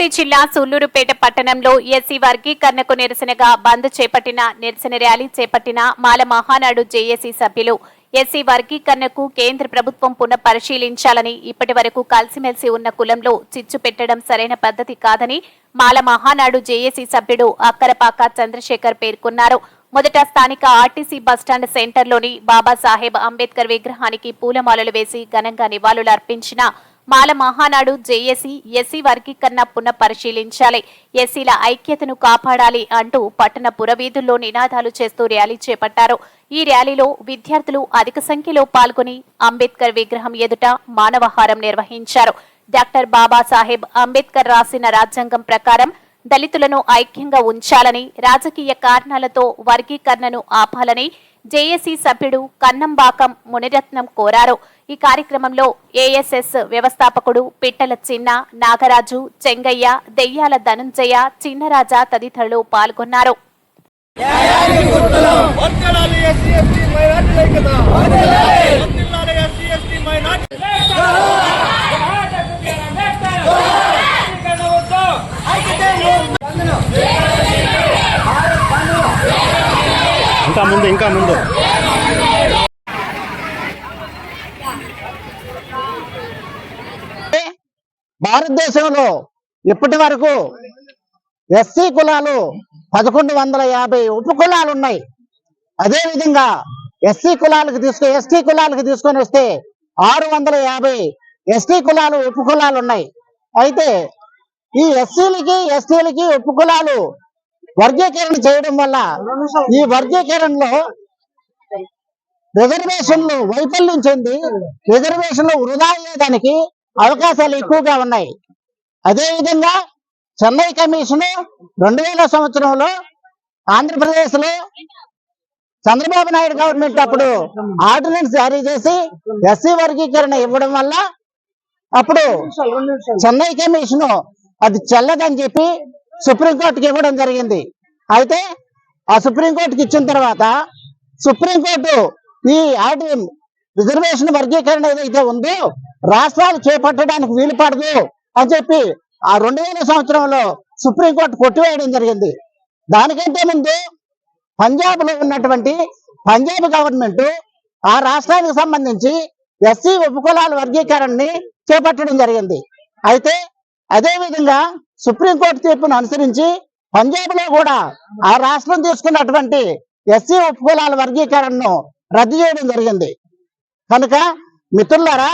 తిరుపతి జిల్లా సూళ్ళూరుపేట పట్టణంలో ఎస్సీ వర్గీకరణకు నిరసనగా బంద్ చేపట్టిన నిరసన ర్యాలీ చేపట్టిన మాల మహానాడు జేఏసీ సభ్యులు. ఎస్సీ వర్గీకరణకు కేంద్ర ప్రభుత్వం పునఃపరిశీలించాలని ఇప్పటి వరకు కలిసిమెలిసి ఉన్న కులంలో చిచ్చు పెట్టడం సరైన పద్ధతి కాదని మాల మహానాడు జేఏసీ సభ్యుడు అక్కరపాక చంద్రశేఖర్ పేర్కొన్నారు. మొదట స్థానిక ఆర్టీసీ బస్టాండ్ సెంటర్లోని బాబాసాహెబ్ అంబేద్కర్ విగ్రహానికి పూలమాలలు వేసి ఘనంగా నివాళులు అర్పించిన మాల మహానాడు జేఏసీ ఎస్సీ వర్గీకరణ పునఃపరిశీలించాలి. ఎస్సీల ఐక్యతను కాపాడాలి అంటూ పట్టణ పురవీధుల్లో నినాదాలు చేస్తూ ర్యాలీ చేపట్టారు. ఈ ర్యాలీలో విద్యార్థులు అధిక సంఖ్యలో పాల్గొని అంబేద్కర్ విగ్రహం ఎదుట మానవహారం నిర్వహించారు. డాక్టర్ బాబాసాహెబ్ అంబేద్కర్ రాసిన రాజ్యాంగం ప్రకారం దళితులను ఐక్యంగా ఉంచాలని రాజకీయ కారణాలతో వర్గీకరణను ఆపాలని జేఏసీ సభ్యుడు కన్నంబాకం మునిరత్నం కోరారు. ఈ కార్యక్రమంలో ఏఎస్ఎస్ వ్యవస్థాపకుడు పిట్టల చిన్న నాగరాజు చెంగయ్య దెయ్యాల ధనుంజయ చిన్నరాజా తదితరులు పాల్గొన్నారు. వందనాలు ఎస్సీ ఎస్టీ మైనార్టీల ఐక్యత వందనాలు ఎస్సీ ఎస్టీ మైనార్టీ ఇంకా ముందు ఇంకా ముందు. భారతదేశంలో ఇప్పటి వరకు ఎస్సీ కులాలు పదకొండు వందల యాభై ఉప కులాలు ఉన్నాయి. అదే విధంగా ఎస్సీ కులాలకు తీసుకు ఎస్టీ కులాలకు తీసుకొని వస్తే ఆరు వందల యాభై ఎస్టీ కులాలు ఉప కులాలు ఉన్నాయి. అయితే ఈ ఎస్సీలకి ఎస్టీలకి ఉప కులాలు వర్గీకరణ చేయడం వల్ల ఈ వర్గీకరణలో రిజర్వేషన్లు వైఫల్యం చెంది రిజర్వేషన్లు వృధా అయ్యేదానికి అవకాశాలు ఎక్కువగా ఉన్నాయి. అదే విధంగా చెన్నై కమిషన్ రెండు వేల సంవత్సరంలో ఆంధ్రప్రదేశ్లో చంద్రబాబు నాయుడు గవర్నమెంట్ అప్పుడు ఆర్డినెన్స్ జారీ చేసి ఎస్సీ వర్గీకరణ ఇవ్వడం వల్ల అప్పుడు చెన్నై కమిషన్ అది చెల్లదని చెప్పి సుప్రీంకోర్టుకి ఇవ్వడం జరిగింది. అయితే ఆ సుప్రీంకోర్టుకి ఇచ్చిన తర్వాత సుప్రీంకోర్టు ఈ ఆర్డి రిజర్వేషన్ వర్గీకరణ ఏదైతే ఉందో రాష్ట్రాలు చేపట్టడానికి వీలు పడదు అని చెప్పి ఆ రెండు వేల సంవత్సరంలో సుప్రీంకోర్టు కొట్టివేయడం జరిగింది. దానికంటే ముందు పంజాబ్లో ఉన్నటువంటి పంజాబ్ గవర్నమెంట్ ఆ రాష్ట్రానికి సంబంధించి ఎస్సీ ఉపకులాల వర్గీకరణని చేపట్టడం జరిగింది. అయితే అదేవిధంగా సుప్రీంకోర్టు తీర్పును అనుసరించి పంజాబ్లో కూడా ఆ రాష్ట్రం తీసుకున్నటువంటి ఎస్సీ ఉపకులాల వర్గీకరణను రద్దు చేయడం జరిగింది. కనుక మిత్రులారా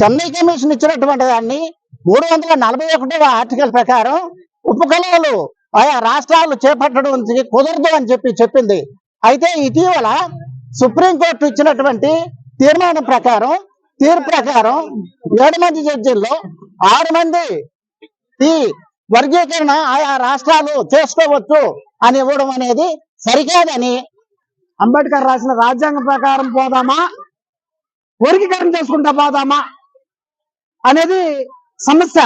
చెన్నై కమిషన్ ఇచ్చినటువంటి దాన్ని మూడు వందల నలభై ఒకటవ ఆర్టికల్ ప్రకారం ఉపకులాలు ఆయా రాష్ట్రాలు చేపట్టడం కుదరదు అని చెప్పి చెప్పింది. అయితే ఇటీవల సుప్రీంకోర్టు ఇచ్చినటువంటి తీర్మానం ప్రకారం తీర్పు ప్రకారం ఏడు మంది జడ్జీల్లో ఆరు మంది ఈ వర్గీకరణ ఆయా రాష్ట్రాలు చేసుకోవచ్చు అని ఇవ్వడం అనేది సరికాదని అంబేద్కర్ రాసిన రాజ్యాంగ ప్రకారం పోదామా? వర్గీకరణ చేసుకుంటా పోదామా? అనేది సమస్య.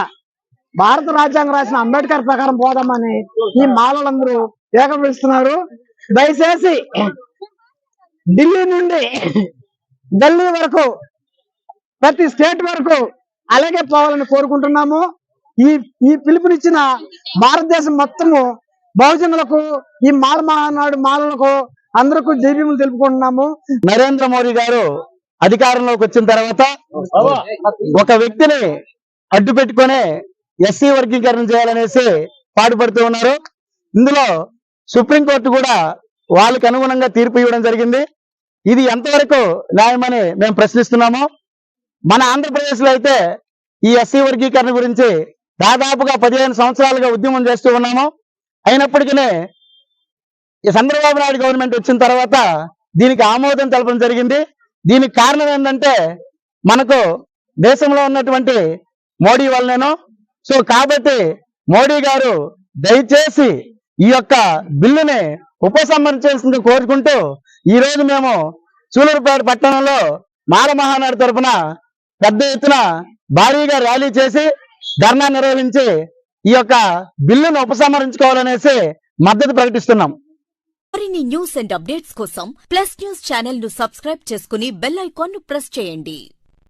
భారత రాజ్యాంగం రాసిన అంబేద్కర్ ప్రకారం పోదామని ఈ మాలలందరూ ఏకపిస్తున్నారు దయచేసి ఢిల్లీ నుండి ఢిల్లీ వరకు ప్రతి స్టేట్ వరకు అలాగే పోవాలని కోరుకుంటున్నాము. ఈ ఈ పిలుపునిచ్చిన భారతదేశం మొత్తము బహుజనులకు ఈ మాల మహానాడు మాలలకు అందరికీ జైభీములు తెలుపుకుంటున్నాము. నరేంద్ర మోడీ గారు అధికారంలోకి వచ్చిన తర్వాత ఒక వ్యక్తిని అడ్డు పెట్టుకునే ఎస్సీ వర్గీకరణ చేయాలనేసి పాటుపడుతూ ఉన్నారు. ఇందులో సుప్రీంకోర్టు కూడా వాళ్ళకి అనుగుణంగా తీర్పు ఇవ్వడం జరిగింది. ఇది ఎంతవరకు న్యాయమని మేము ప్రశ్నిస్తున్నాము. మన ఆంధ్రప్రదేశ్లో అయితే ఈ ఎస్సీ వర్గీకరణ గురించి దాదాపుగా పదిహేను సంవత్సరాలుగా ఉద్యమం చేస్తూ ఉన్నాము. అయినప్పటికీ ఈ చంద్రబాబు నాయుడు గవర్నమెంట్ వచ్చిన తర్వాత దీనికి ఆమోదం తెలపడం జరిగింది. దీనికి కారణం ఏంటంటే మనకు దేశంలో ఉన్నటువంటి మోడీ వల్లనేను. సో కాబట్టి మోడీ గారు దయచేసి ఈ యొక్క బిల్లుని ఉపసంహరించాల్సింది కోరుకుంటూ ఈ రోజు మేము సూలూరుపేట పట్టణంలో మారమహానాడు తరఫున తరపున పెద్ద ఎత్తున భారీగా ర్యాలీ చేసి ధర్నా నిర్వహించి ఈ యొక్క బిల్లును ఉపసంహరించుకోవాలనేసి మద్దతు ప్రకటిస్తున్నాం. మరిన్ని న్యూస్ అండ్ అప్డేట్స్ కోసం ప్లస్ న్యూస్ ఛానల్ను సబ్స్క్రైబ్ చేసుకుని బెల్ ఐకాన్ను ప్రెస్ చేయండి.